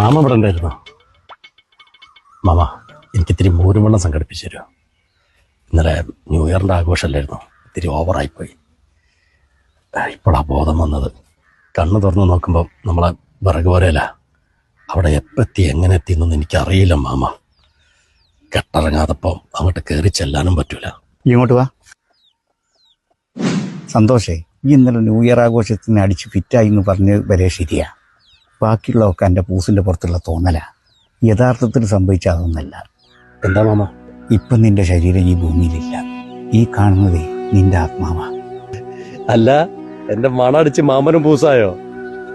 Mama ഇവിടെ ഉണ്ടായിരുന്നോ? Mama എനിക്ക് ഇത്തിരി മൂരുവെള്ളം സംഘടിപ്പിച്ചു തരുമോ ഇന്നലെ ന്യൂ ഇയറിന്റെ ആഘോഷമല്ലായിരുന്നു ഇത്തിരി ഓവറായിപ്പോയി. ഇപ്പോഴാ ബോധം വന്നത്. കണ്ണ് തുറന്ന് നോക്കുമ്പോൾ നമ്മളെ വിറക് പോലെയല്ല. അവിടെ എപ്പെത്തി എങ്ങനെ എത്തി എന്നൊന്നും എനിക്കറിയില്ല മാമ. കെട്ടിറങ്ങാതപ്പം അങ്ങോട്ട് കയറി ചെല്ലാനും പറ്റൂല. ഇങ്ങോട്ട് വാ. സന്തോഷേ ഈ ഇന്നലെ ന്യൂ ഇയർ ആഘോഷത്തിന് അടിച്ച് ഫിറ്റായി എന്ന് പറഞ്ഞ് വരെ ശരിയാ. ബാക്കിയുള്ളതൊക്കെ എന്റെ പൂസിന്റെ പുറത്തുള്ള തോന്നലാണ് യഥാർത്ഥത്തിൽ സംഭവിച്ച അതൊന്നല്ല. എന്താ മാമ? ഇപ്പം നിന്റെ ശരീരം ഈ ഭൂമിയിലില്ല. ഈ കാണുന്നതേ നിന്റെ ആത്മാവാ. അല്ല എന്റെ മണടിച്ച് മാമനും പൂസായോ?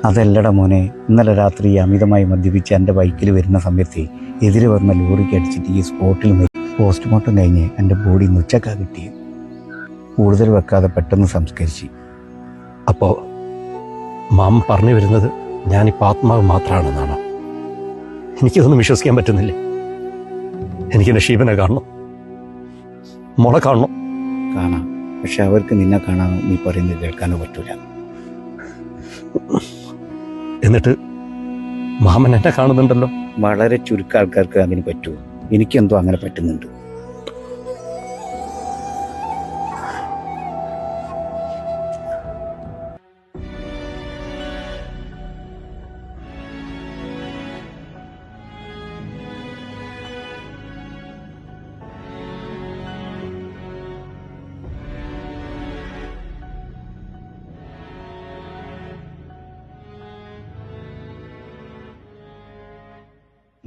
അതല്ലട മോനെ ഇന്നലെ രാത്രി അമിതമായി മദ്യപിച്ച് എന്റെ ബൈക്കിൽ വരുന്ന സമയത്ത് എതിരെ വന്ന ലോറിക്ക് അടിച്ചിട്ട് ഈ സ്പോട്ടിൽ പോസ്റ്റ്മോർട്ടം കഴിഞ്ഞ് എന്റെ ബോഡി നുച്ചക്ക കിട്ടി. കൂടുതൽ വെക്കാതെ പെട്ടെന്ന് സംസ്കരിച്ച്. അപ്പോൾ മാം പറഞ്ഞു വരുന്നത് ഞാനിപ്പോ ആത്മാവ് മാത്രമാണെന്നാണ് എനിക്കിതൊന്നും വിശ്വസിക്കാൻ പറ്റുന്നില്ല. എനിക്ക് ശിവനെ കാണണം. മുള കാണണം. കാണാം. പക്ഷെ അവർക്ക് നിന്നെ കാണാനോ നീ പറയുന്നത് കേൾക്കാനോ പറ്റൂല. എന്നിട്ട് മാമൻ എന്നെ കാണുന്നുണ്ടല്ലോ? വളരെ ചുരുക്കം ആൾക്കാർക്ക് അതിന് പറ്റുമോ എനിക്കെന്തോ അങ്ങനെ പറ്റുന്നുണ്ട്.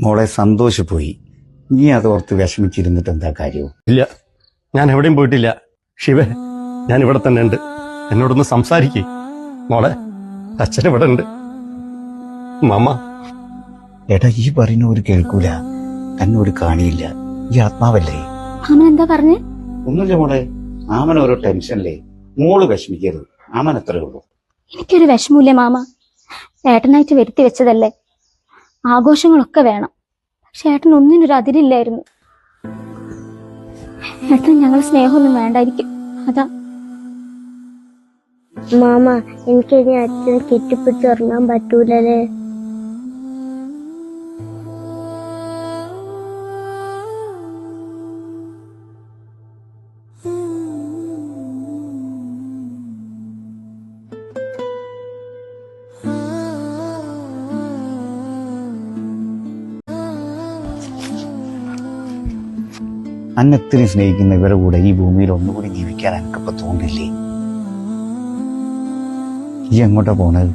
മോളെ സന്തോഷപ്പോയി. നീ അതോർത്ത് വിഷമിച്ചിരുന്നിട്ട് എന്താ കാര്യവും ഇല്ല. ഞാൻ എവിടെയും പോയിട്ടില്ല. ശിവ ഞാൻ ഇവിടെ തന്നെ ഉണ്ട്. എന്നോടൊന്ന് സംസാരിക്കേ. മോളെ അച്ഛൻ ഇവിടെ ഉണ്ട്. മാമ. എടാ ഈ പറയുന്ന ഒരു കേൾക്കൂല. തന്നോട് കാണിയില്ല. ഈ ആത്മാവല്ലേ? ആമൻ എന്താ പറഞ്ഞേ? ഒന്നുമില്ല മോളെ. ആമൻ ഓരോ ടെൻഷനല്ലേ മോൾ വിഷമിക്കരുത്. ആമൻ അത്രേ ഉള്ളൂ. എനിക്കൊരു വിഷമമില്ല മാമ. ഏട്ടനായിട്ട് വരുത്തി വെച്ചതല്ലേ. ആഘോഷങ്ങളൊക്കെ വേണം. പക്ഷെ ഏട്ടൻ ഒന്നിനൊരു അതിരില്ലായിരുന്നു. ഏട്ടൻ ഞങ്ങൾ സ്നേഹമൊന്നും വേണ്ടായിരിക്കും. അതാ. മാമ എനിക്ക് ഇനി അച്ഛനെ കെട്ടിപ്പിടിച്ച് ഉറങ്ങാൻ പറ്റൂലല്ലേ? അന്നത്തിരി സ്നേഹിക്കുന്ന ഇവരുടെ കൂടെ ഈ ഭൂമിയിൽ ഒന്നുകൂടി ജീവിക്കാൻ എനിക്കിപ്പോ തോന്നില്ലേ? ഈ എങ്ങോട്ടാ പോണത്?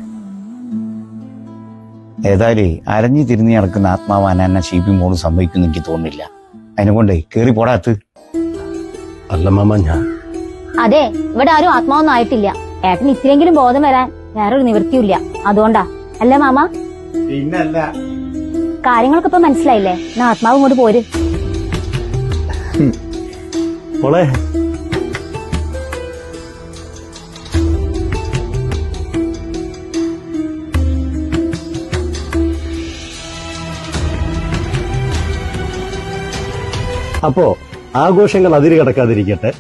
ഏതായാലും അരഞ്ഞു തിരിഞ്ഞ് നടക്കുന്ന ആത്മാവ് എന്നെ ഷീപ്പി മോൾ സംഭവിക്കുന്നു എനിക്ക് അതിനെ കൊണ്ടേ കേറി പോടാത്ത് അല്ല മാമ ഞാൻ അതെ ഇവിടെ ആരും ആത്മാവൊന്നും ആയിട്ടില്ല. ഏട്ടൻ ഇത്രയെങ്കിലും ബോധം വരാൻ വേറൊരു നിവൃത്തിയില്ല അതുകൊണ്ടാ. അല്ലേ മാമ? പിന്നല്ല. കാര്യങ്ങളൊക്കെ ഇപ്പൊ മനസ്സിലായില്ലേ? എന്നാ ആത്മാവ് ഇങ്ങോട്ട് പോര്. മോളെ. അപ്പോ ആഘോഷങ്ങൾ അതിര് കടക്കാതിരിക്കട്ടെ.